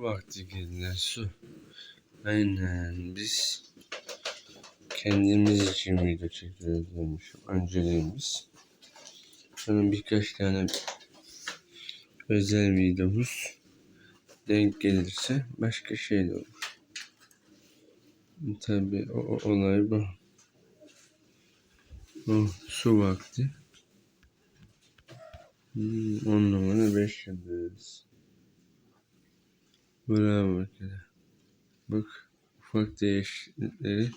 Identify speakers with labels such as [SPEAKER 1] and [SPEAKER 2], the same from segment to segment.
[SPEAKER 1] Vakti geldiler su. Aynen biz kendimiz için video çekiyoruz demişim. Önceliğimiz. Sonra birkaç tane özel videomuz denk gelirse başka şey de olur. Tabii o, o olay bu. O su vakti. Hmm, on numara beş yıldız. Bravo kere. Bak ufak değişiklikleri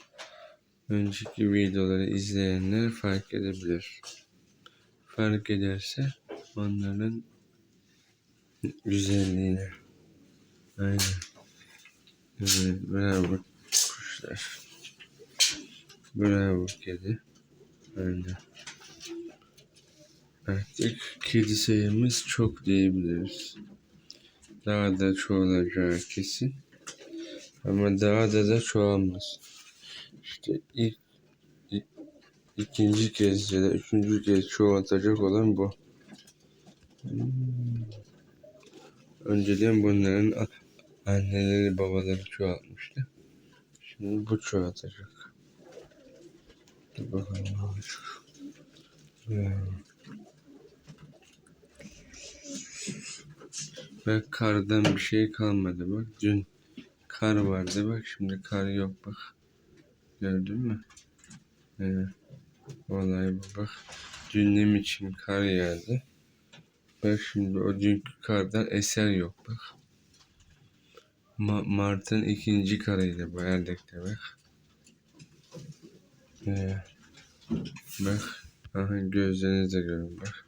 [SPEAKER 1] önceki videoları izleyenler fark edebilir. Fark ederse onların güzelliğine. Aynen. Evet, bravo kuşlar. Bravo kedi. Aynen. Artık kedi sayımız çok diyebiliriz. Daha da çoğalacağı kesin. Ama daha da da çoğalmaz. İşte ilk, ilk ikinci kez ya da üçüncü kez çoğaltacak olan bu. Hmm. Önceden bunların anneleri babaları çoğaltmıştı. Şimdi bu çoğaltacak. Dur bakalım ne. Bak kardan bir şey kalmadı bak. Dün kar vardı bak şimdi kar yok bak. Gördün mü? Evet. Olay bu bak. Dün için kar yağdı. Bak şimdi o dünkü kardan eser yok bak. Ma Mart'ın ikinci karıydı bu Erdek'te bak. Evet. Bak. Aha gözlerinizle görün bak.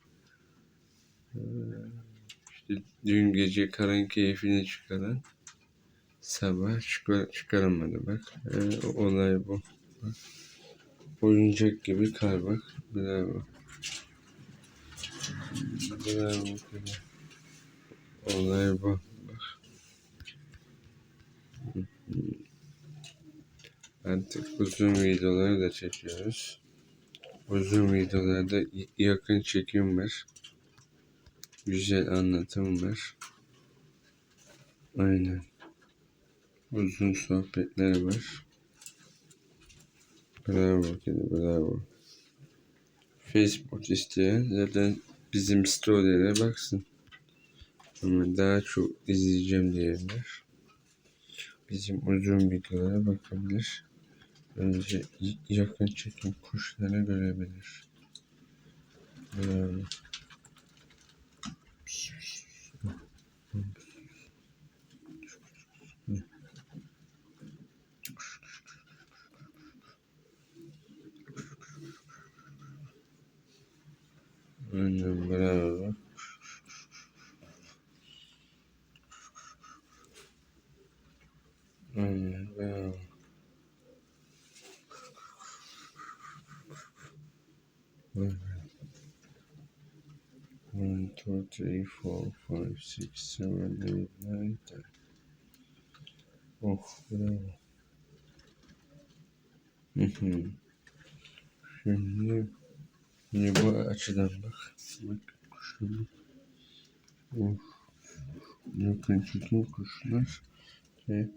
[SPEAKER 1] Ee, İşte dün gece karın keyfini çıkaran sabah çıkar çıkaramadı bak. Ee, olay bu. Bak. Oyuncak gibi kar bak. Bravo. Bravo. Olay bu. Bak. Artık uzun videoları da çekiyoruz. Uzun videolarda yakın çekim var. Güzel anlatım var. Aynen. Uzun sohbetler var. Bravo kedi bravo. Facebook isteyen zaten bizim storylere baksın. Ama daha çok izleyeceğim diyenler bizim uzun videolara bakabilir. Önce yakın çekim kuşları görebilir. Bravo. Aynen bravo. Aynen bravo. Aynen. One, two, three, four, five, six, seven, eight, nine, ten. Oh, bravo. Hı hı. Şimdi, şimdi bu açıdan bak. Bak kuşlar. Of. Yakın çekim kuşlar. Ve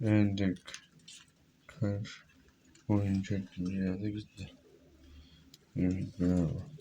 [SPEAKER 1] Endek. Kar. Oyuncak dünyada gitti. Evet bravo.